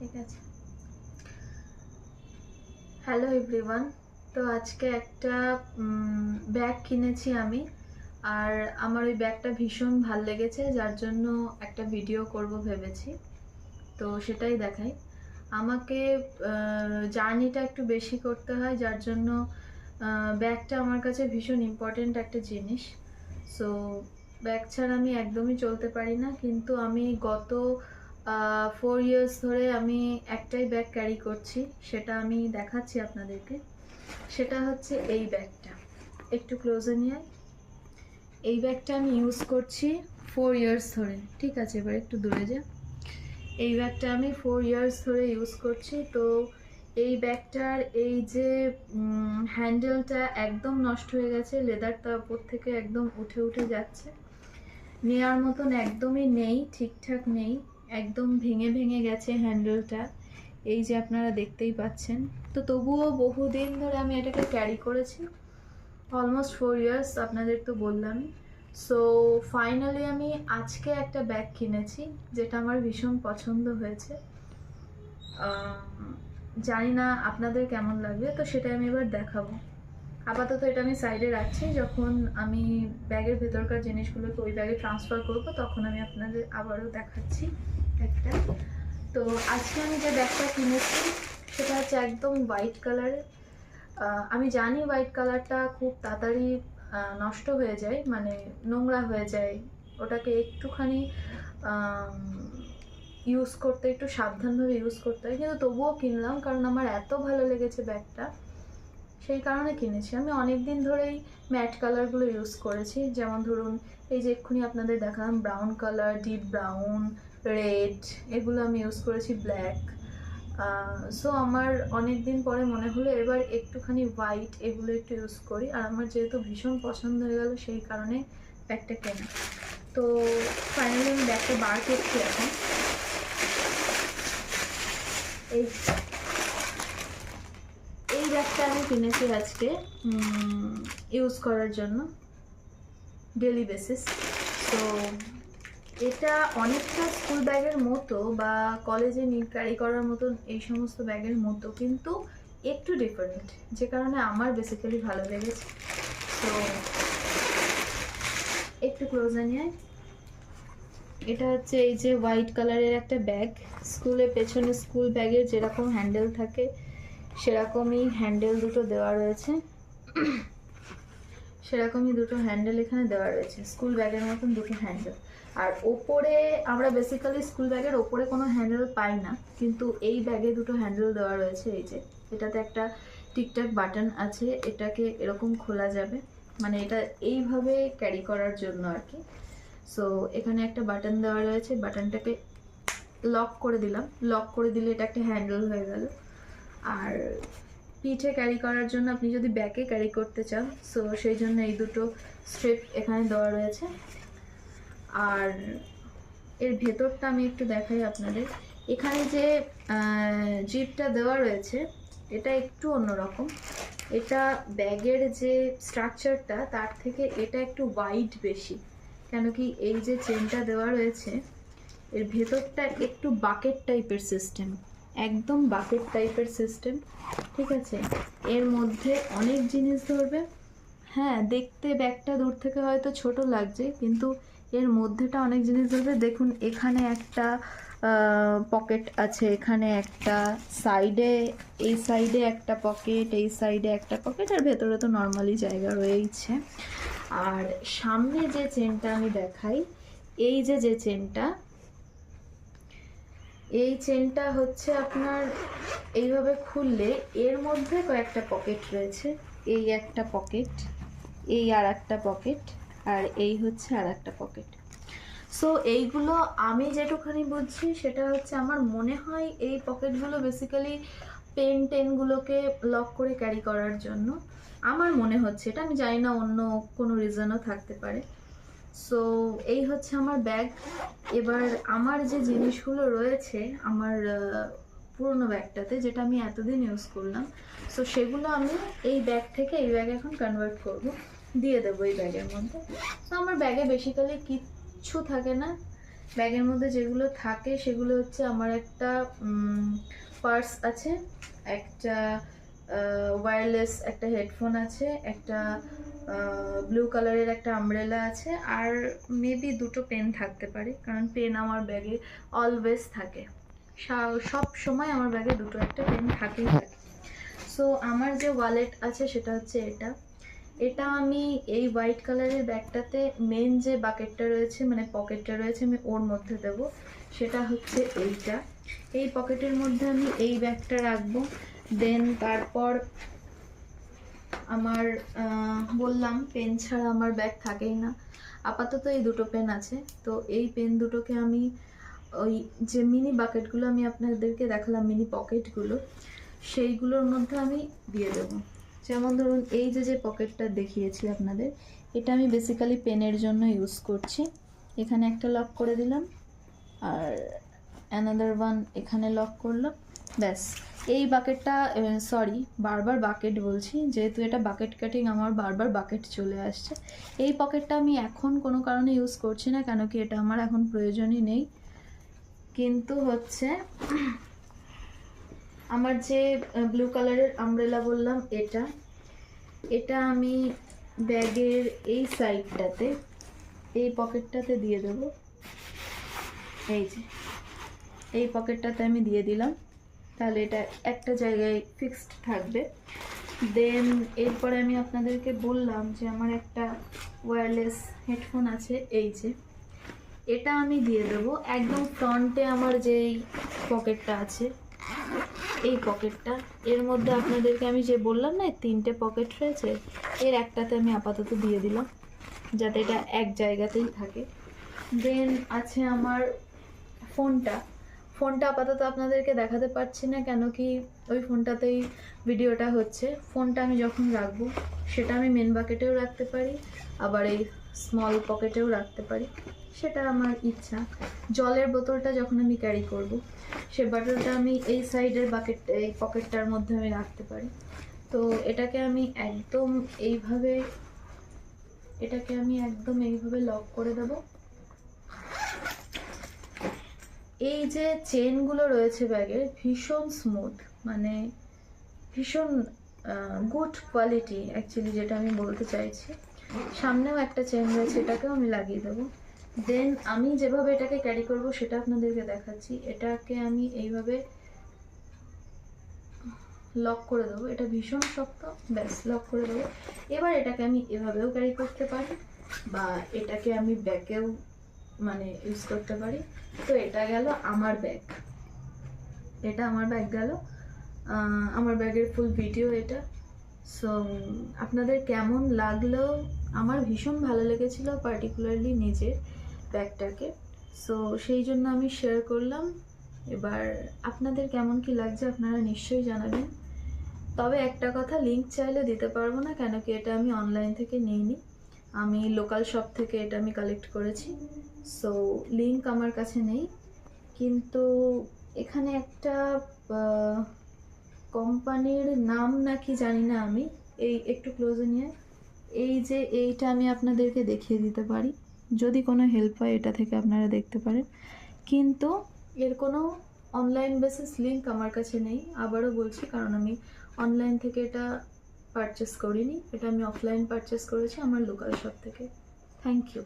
ঠিক আছে। Hello everyone তো আজকে একটা ব্যাগ কিনেছি আমি। আর আমার ওই ব্যাগটা ভীষণ ভালো লেগেছে, যার জন্য একটা ভিডিও করব ভেবেছি। তো সেটাই দেখাই। আমাকে জার্নিটা একটু বেশি করতে হয়, যার জন্য ব্যাগটা আমার কাছে ভীষণ ইম্পর্টেন্ট একটা জিনিস। সো ব্যাগ ছাড়া আমি একদমই চলতে পারি না, কিন্তু আমি গত ফোর ইয়ার্স ধরে আমি একটাই ব্যাগ ক্যারি করছি, সেটা আমি দেখাচ্ছি আপনাদেরকে। সেটা হচ্ছে এই ব্যাগটা একটু ক্লোজে নিয়ে এই ব্যাগটা আমি ইউজ করছি ফোর ইয়ার্স ধরে। ঠিক আছে, এবার একটু দূরে যা। এই ব্যাগটা আমি ফোর ইয়ার্স ধরে ইউজ করছি। তো এই ব্যাগটার এই যে হ্যান্ডেলটা একদম নষ্ট হয়ে গেছে লেদারটা ওপর থেকে একদম উঠে উঠে যাচ্ছে। নেওয়ার মতন একদমই নেই, ঠিকঠাক নেই। একদম ভেঙে ভেঙে গেছে হ্যান্ডেলটা এই যে আপনারা দেখতেই পাচ্ছেন। তো তবুও বহুদিন ধরে আমি এটাকে ক্যারি করেছি। অলমোস্ট ফোর ইয়ার্স আপনাদের তো বললামই সো ফাইনালি আমি আজকে একটা ব্যাগ কিনেছি, যেটা আমার ভীষণ পছন্দ হয়েছে। জানি না আপনাদের কেমন লাগবে, তো সেটা আমি এবার দেখাবো। আপাতত এটা আমি সাইডে রাখছি। যখন আমি ব্যাগের ভেতরকার জিনিসগুলোকে ওই ব্যাগে ট্রান্সফার করব, তখন আমি আপনাদের আবারও দেখাচ্ছি। একটা। তো আজকে আমি যে ব্যাগটা কিনেছি, সেটা হচ্ছে একদম হোয়াইট কালারের আমি জানি হোয়াইট কালারটা খুব তাড়াতাড়ি নষ্ট হয়ে যায় মানে নোংরা হয়ে যায়। ওটাকে একটুখানি ইউজ করতে, একটু সাবধানভাবে ইউজ করতে হয়। কিন্তু তবুও কিনলাম, কারণ আমার এত ভালো লেগেছে ব্যাগটা। সেই কারণে কিনেছি। আমি অনেক দিন ধরেই ম্যাট কালারগুলো ইউজ করেছি। যেমন ধরুন, এই যে এক্ষুনি আপনাদের দেখালাম brown colour deep brown red এগুলো আমি ইউজ করেছি ব্ল্যাক সো আমার অনেক দিন পরে মনে হলো এবার একটুখানি হোয়াইট এগুলো একটু ইউজ করি। আর আমার যেহেতু ভীষণ পছন্দ হয়ে গেল, সেই কারণে ব্যাগটা কেনা। তো ফাইনালি আমি ব্যাগটা বার করছি এখন। এই এই ব্যাগটা আমি কিনেছি আজকে ইউজ করার জন্য ডেলি বেসিস তো এটা অনেকটা স্কুল ব্যাগের মতো বা কলেজে নিয়ে ক্যারি করার মতন এই সমস্ত ব্যাগের মতো, কিন্তু একটু ডিফারেন্ট যে কারণে আমার বেসিক্যালি ভালো লেগেছে। তো একটু ক্লোজে নিয়ে এটা হচ্ছে এই যে হোয়াইট কালারের একটা ব্যাগ স্কুলের পেছনে স্কুল ব্যাগের যেরকম হ্যান্ডেল থাকে, সেরকমই হ্যান্ডেল দুটো দেওয়া রয়েছে। সেরকমই দুটো হ্যান্ডেল এখানে দেওয়া রয়েছে স্কুল ব্যাগের মতন দুটো হ্যান্ডেল আর ওপরে আমরা বেসিক্যালি স্কুল ব্যাগের ওপরে কোনো হ্যান্ডেল পাই না, কিন্তু এই ব্যাগে দুটো হ্যান্ডেল দেওয়া রয়েছে এই যে, এটাতে একটা টিকটাক বাটন আছে, এটাকে এরকম খোলা যাবে মানে এটা এইভাবে ক্যারি করার জন্য আর কি। সো এখানে একটা বাটন দেওয়া রয়েছে বাটনটাকে লক করে দিলাম লক করে দিলে এটা একটা হ্যান্ডেল হয়ে গেল। আর পিঠে ক্যারি করার জন্য আপনি যদি ব্যাকে ক্যারি করতে চান সো সেই জন্য এই দুটো স্ট্রিপ এখানে দেওয়া রয়েছে। আর এর ভেতরটা আমি একটু দেখাই আপনাদের। এখানে যে জিপটা দেওয়া রয়েছে, এটা একটু অন্যরকম। এটা ব্যাগের যে স্ট্রাকচারটা তার থেকে এটা একটু ওয়াইড বেশি। কেন কি এই যে চেনটা দেওয়া রয়েছে, এর ভেতরটা একটু বাকেট টাইপের সিস্টেম একদম বাকেট টাইপের সিস্টেম, ঠিক আছে? এর মধ্যে অনেক জিনিস ধরবে। হ্যাঁ দেখতে ব্যাগটা দূর থেকে হয়তো ছোট লাগছে, কিন্তু এর মধ্যেটা অনেক জিনিস ধরবে। দেখুন, এখানে একটা পকেট আছে, এখানে একটা, সাইডে, এই সাইডে একটা পকেট, এই সাইডে একটা পকেট, আর ভেতরে তো নর্মালি জায়গা রয়েইছে। আর সামনে যে চেনটা আমি দেখাই, এই যে যে চেনটা এই চেনটা হচ্ছে আপনার এইভাবে খুললে এর মধ্যে কয়েকটা পকেট রয়েছে। এই একটা পকেট এই আর একটা পকেট আর এই হচ্ছে আর একটা পকেট সো এইগুলো আমি যেটুখানি বুঝছি, সেটা হচ্ছে আমার মনে হয় এই পকেটগুলো বেসিক্যালি পেন টেনগুলোকে লক করে ক্যারি করার জন্য। আমার মনে হচ্ছে, এটা আমি জানি না অন্য কোনো রিজনও থাকতে পারে। সো এই হচ্ছে আমার ব্যাগ এবার আমার যে জিনিসগুলো রয়েছে, আমার পুরোনো ব্যাগটাতে যেটা আমি এতদিন ইউজ করলাম সো সেগুলো আমি এই ব্যাগ থেকে এই ব্যাগে এখন কনভার্ট করব। দিয়ে দেবো এই ব্যাগের মধ্যে। তো আমার ব্যাগে বেসিক্যালি কিচ্ছু থাকে না। ব্যাগের মধ্যে যেগুলো থাকে, সেগুলো হচ্ছে আমার একটা পার্স আছে, একটা ওয়্যারলেস একটা হেডফোন আছে, একটা ব্লু কালারের একটা আমব্রেলা আছে, আর মেবি দুটো পেন থাকতে পারে, কারণ পেন আমার ব্যাগে অলওয়েজ থাকে। সব সময় আমার ব্যাগে দুটো একটা পেন থাকেই থাকে। সো আমার যে ওয়ালেট আছে সেটা হচ্ছে এটা। এটা আমি এই হোয়াইট কালারের ব্যাগটাতে মেন যে বাকেটটা রয়েছে মানে পকেটটা রয়েছে, আমি ওর মধ্যে দেব। সেটা হচ্ছে এইটা। এই পকেটের মধ্যে আমি এই ব্যাগটা রাখব। দেন তারপর আমার বললাম পেন ছাড়া আমার ব্যাগ থাকেই না। আপাতত এই দুটো পেন আছে। তো এই পেন দুটোকে আমি ওই যে মিনি বাকেটগুলো আমি আপনাদেরকে দেখালাম মিনি পকেটগুলো সেইগুলোর মধ্যে আমি দিয়ে দেবো। যেমন ধরুন, এই যে যে পকেটটা দেখিয়েছি আপনাদের, এটা আমি বেসিক্যালি পেনের জন্য ইউজ করছি। এখানে একটা লক করে দিলাম, আর অ্যানাদার ওয়ান এখানে লক করলাম, ব্যাস। এই বাকেটটা সরি বারবার বাকেট বলছি, যেহেতু এটা বাকেট কাটিং আমার বারবার বাকেট চলে আসছে। এই পকেটটা আমি এখন কোনো কারণে ইউজ করছি না, কেন কি এটা আমার এখন প্রয়োজনই নেই। কিন্তু হচ্ছে, আমার যে ব্লু কালারের আমব্রেলা বললাম, এটা এটা আমি ব্যাগের এই সাইডটাতে এই পকেটটাতে দিয়ে দেবো। এই যে, এই পকেটটাতে আমি দিয়ে দিলাম। তাহলে এটা একটা জায়গায় ফিক্সড থাকবে। দেন এরপরে আমি আপনাদেরকে বললাম যে আমার একটা ওয়্যারলেস হেডফোন আছে, এই যে। এটা আমি দিয়ে দেবো। একদম ফ্রন্টে আমার যেই পকেটটা আছে, এই পকেটটা এর মধ্যে আপনাদেরকে আমি যে বললাম না তিনটে পকেট রয়েছে, এর একটাতে আমি আপাতত দিয়ে দিলাম, যাতে এটা এক জায়গাতেই থাকে। দেন আছে আমার ফোনটা ফোনটা আপাতত আপনাদেরকে দেখাতে পারছি না কেন কি ওই ফোনটাতেই ভিডিওটা হচ্ছে। ফোনটা আমি যখন রাখব, সেটা আমি মেন বাকেটেও রাখতে পারি, আবার এই স্মল পকেটেও রাখতে পারি, সেটা আমার ইচ্ছা। জলের বোতলটা যখন আমি ক্যারি করব, সে বোতলটা আমি এই সাইডের বাকেট এই পকেটটার মধ্যে আমি রাখতে পারি। তো এটাকে আমি একদম এইভাবে, এটাকে আমি একদম এইভাবে লক করে দেবো। এই যে চেনগুলো রয়েছে ব্যাগের ভীষণ স্মুথ মানে ভীষণ গুড কোয়ালিটি অ্যাকচুয়ালি যেটা আমি বলতে চাইছি। সামনেও একটা চেন রয়েছে, এটাকেও আমি লাগিয়ে দেবো। দেন আমি যেভাবে এটাকে ক্যারি করব সেটা আপনাদেরকে দেখাচ্ছি। এটাকে আমি এইভাবে লক করে দেবো। এটা ভীষণ শক্ত, ব্যাস লক করে দেবো। এবার এটাকে আমি এভাবেও ক্যারি করতে পারি, বা এটাকে আমি ব্যাগেও মানে ইউজ করতে পারি। তো এটা গেল আমার ব্যাগ এটা আমার ব্যাগ গেল। আমার ব্যাগের ফুল ভিডিও এটা। সো আপনাদের কেমন লাগল? আমার ভীষণ ভালো লেগেছিল পার্টিকুলারলি নিজের ব্যাগটাকে। সো সেই জন্য আমি শেয়ার করলাম। এবার আপনাদের কেমন কি লাগছে আপনারা নিশ্চয়ই জানাবেন। তবে একটা কথা লিংক চাইলে দিতে পারব না, কেন কি এটা আমি অনলাইন থেকে নিইনি। আমি লোকাল শপ থেকে এটা আমি কালেক্ট করেছি। সো লিঙ্ক আমার কাছে নেই। কিন্তু এখানে একটা কোম্পানির নাম নাকি জানি না আমি। এই একটু ক্লোজে নিয়ে। এই যে এইটা আমি আপনাদেরকে দেখিয়ে দিতে পারি। যদি কোনো হেল্প হয়, এটা থেকে আপনারা দেখতে পারেন। কিন্তু এর কোনো অনলাইন বেসিস লিঙ্ক আমার কাছে নেই। আবারও বলছি, কারণ আমি অনলাইন থেকে এটা পারচেস করিনি। এটা আমি অফলাইন পারচেস করেছি আমার লোকাল শপ থেকে। Thank you